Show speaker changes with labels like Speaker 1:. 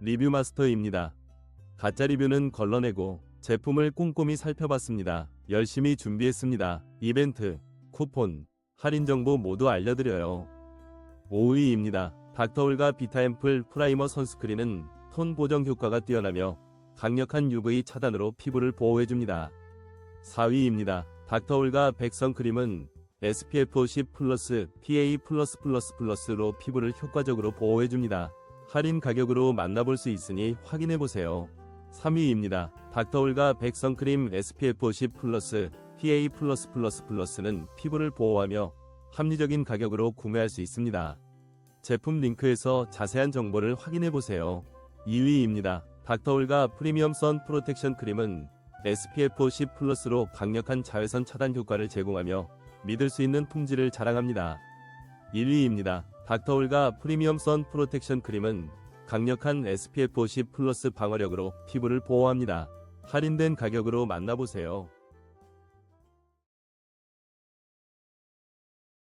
Speaker 1: 리뷰 마스터입니다. 가짜 리뷰는 걸러내고 제품을 꼼꼼히 살펴봤습니다. 열심히 준비했습니다. 이벤트, 쿠폰, 할인 정보 모두 알려드려요. 5위입니다. 닥터울과 비타앰플 프라이머 선스크린은 톤 보정 효과가 뛰어나며 강력한 UV 차단으로 피부를 보호해줍니다. 4위입니다. 닥터울과 백선 크림은 SPF 10 플러스 PA 플러스 플러스 플러스로 피부를 효과적으로 보호해줍니다. 할인 가격으로 만나볼 수 있으니 확인해보세요. 3위입니다. 닥터울과 백선크림 SPF 10 플러스 PA 플러스 플러스 플러스는 피부를 보호하며 합리적인 가격으로 구매할 수 있습니다. 제품 링크에서 자세한 정보를 확인해보세요. 2위입니다. 닥터울과 프리미엄 선 프로텍션 크림은 SPF 10 플러스로 강력한 자외선 차단 효과를 제공하며 믿을 수 있는 품질을 자랑합니다. 1위입니다. 닥터울과 프리미엄 선 프로텍션 크림은 강력한 SPF 10 플러스 방어력으로 피부를 보호합니다. 할인된 가격으로 만나보세요.